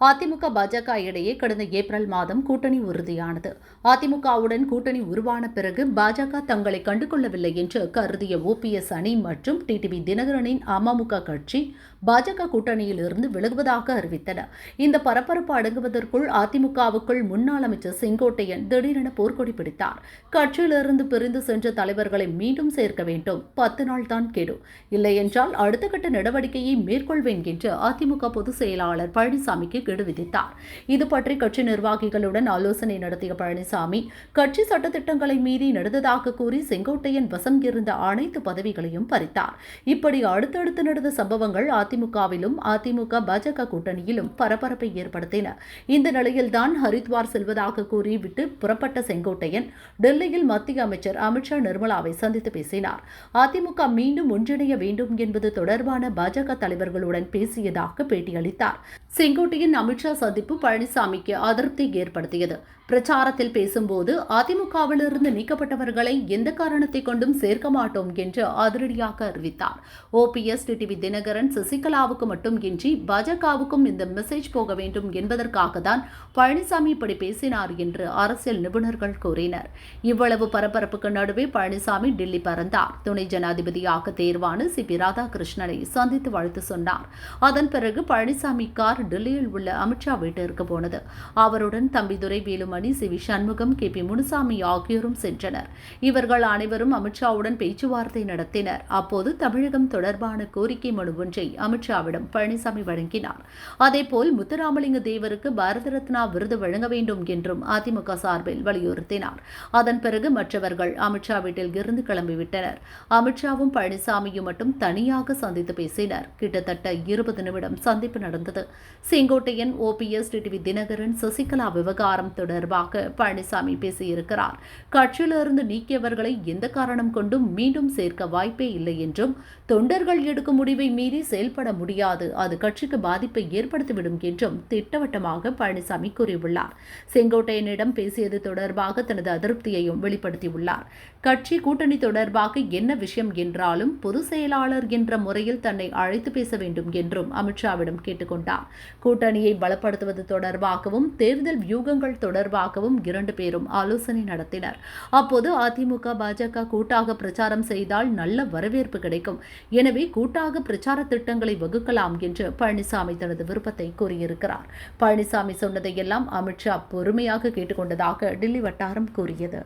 அதிமுக பாஜக இடையே கடந்த ஏப்ரல் மாதம் கூட்டணி உறுதியானது. அதிமுகவுடன் கூட்டணி உருவான பிறகு பாஜக தங்களை கண்டுகொள்ளவில்லை என்று கருதிய ஓபிஎஸ் அணி மற்றும் டிடிவி தினகரனின் அமமுக கட்சி பாஜக கூட்டணியில் இருந்து விலகுவதாக அறிவித்தன இந்த பரபரப்பு அடங்குவதற்குள் அதிமுகவுக்குள் முன்னாள் அமைச்சர் செங்கோட்டையன் திடீரென போர்க்கொடி பிடித்தார். கட்சியிலிருந்து பிரிந்து சென்ற தலைவர்களை மீண்டும் சேர்க்க வேண்டும். பத்து நாள் தான் கெடு. இல்லையென்றால் அடுத்த கட்ட நடவடிக்கையை மேற்கொள்வேன் என்று அதிமுக பொதுச் செயலாளர் பழனிசாமிக்கு கெடு விதித்தார். இது பற்றி கட்சி நிர்வாகிகளுடன் ஆலோசனை நடத்திய பழனிசாமி கட்சி சட்டத்திட்டங்களை மீறி நடந்ததாக கூறி செங்கோட்டையன் வசம் இருந்த அனைத்து பதவிகளையும் பறித்தார். இப்படி அடுத்தடுத்து நடந்த சம்பவங்கள் அதிமுகவிலும் அதிமுக பாஜக கூட்டணியிலும் பரபரப்பை ஏற்படுத்தின. இந்த நிலையில்தான் ஹரித்வார் செல்வதாக கூறிவிட்டு புறப்பட்ட செங்கோட்டையன் டெல்லியில் மத்திய அமைச்சர் அமித்ஷா நிர்மலாவை சந்தித்து பேசினார். அதிமுக மீண்டும் ஒன்றிணைய வேண்டும் என்பது தொடர்பான பாஜக தலைவர்களுடன் பேசியதாக பேட்டியளித்தார். செங்கோட்டையின் அமித்ஷா சந்திப்பு பழனிசாமிக்கு அதிருப்தி ஏற்படுத்தியது. பிரச்சாரத்தில் பேசும்போது அதிமுகவிலிருந்து நீக்கப்பட்டவர்களை எந்த காரணத்தை கொண்டும் சேர்க்க மாட்டோம் என்று அதிரடியாக அறிவித்தார். ஓபிஎஸ் டிடிவி தினகரன் சசி சசிகலாவுக்கு மட்டும் இன்றி பாஜகவுக்கும் இந்த மெசேஜ் போக வேண்டும் என்பதற்காக தான் பழனிசாமி இப்படி பேசினார் என்று அரசியல் நிபுணர்கள் கூறினர். இவ்வளவு பரபரப்புக்கு நடுவே பழனிசாமி டெல்லி பறந்தார். துணை ஜனாதிபதியாக தேர்வான சி பி ராதாகிருஷ்ணனை சந்தித்து வாழ்த்து சொன்னார். அதன் பிறகு பழனிசாமி கார் டெல்லியில் உள்ள அமித்ஷா வீட்டிற்கு போனது. அவருடன் Thambidurai Velumani C V Shanmugam K P Munusamy ஆகியோரும் சென்றனர். இவர்கள் அனைவரும் அமித்ஷாவுடன் பேச்சுவார்த்தை நடத்தினர். அப்போது தமிழகம் தொடர்பான கோரிக்கை மனு ஒன்றை அமித்ஷாவிடம் பழனிசாமி வழங்கினார். அதேபோல் முத்துராமலிங்க தேவருக்கு பாரத ரத்னா விருது வழங்க வேண்டும் என்றும் அதிமுக சார்பில் வலியுறுத்தினார். அதன் பிறகு மற்றவர்கள் அமித்ஷா வீட்டில் இருந்து கிளம்பிவிட்டனர். அமித்ஷாவும் பழனிசாமியும் மட்டும் தனியாக சந்தித்து பேசினர். கிட்டத்தட்ட இருபது நிமிடம் சந்திப்பு நடந்தது. செங்கோட்டையன் ஓபிஎஸ் டிடிவி தினகரன் சசிகலா விவகாரம் தொடர்பாக பழனிசாமி பேசியிருக்கிறார். கட்சியிலிருந்து நீக்கியவர்களை எந்த காரணம் கொண்டும் மீண்டும் சேர்க்க வாய்ப்பே இல்லை என்றும் தொண்டர்கள் எடுக்கும் முடிவை மீறி செயல்பட செயல்பட முடியாது. அது கட்சிக்கு பாதிப்பை ஏற்படுத்திவிடும் என்றும் திட்டவட்டமாக பழனிசாமி கூறியுள்ளார். செங்கோட்டையனிடம் பேசியது தொடர்பாக தனது அதிருப்தியையும் வெளிப்படுத்தியுள்ளார். கட்சி கூட்டணி தொடர்பாக என்ன விஷயம் என்றாலும் பொதுச் செயலாளர் என்ற முறையில் தன்னை அழைத்து பேச வேண்டும் என்றும் அமித்ஷாவிடம் கேட்டுக்கொண்டார். கூட்டணியை பலப்படுத்துவது தொடர்பாகவும் தேர்தல் வியூகங்கள் தொடர்பாகவும் இரண்டு பேரும் ஆலோசனை நடத்தினர். அப்போது அதிமுக பாஜக கூட்டாக பிரச்சாரம் செய்தால் நல்ல வரவேற்பு கிடைக்கும். எனவே கூட்டாக பிரச்சார திட்டங்களை திட்டங்களை வகுக்கலாம் என்று பழனிசாமி தனது விருப்பத்தை கூறியிருக்கிறார். பழனிசாமி சொன்னதையெல்லாம் அமித்ஷா பொறுமையாக கேட்டுக்கொண்டதாக டெல்லி வட்டாரம் கூறியது.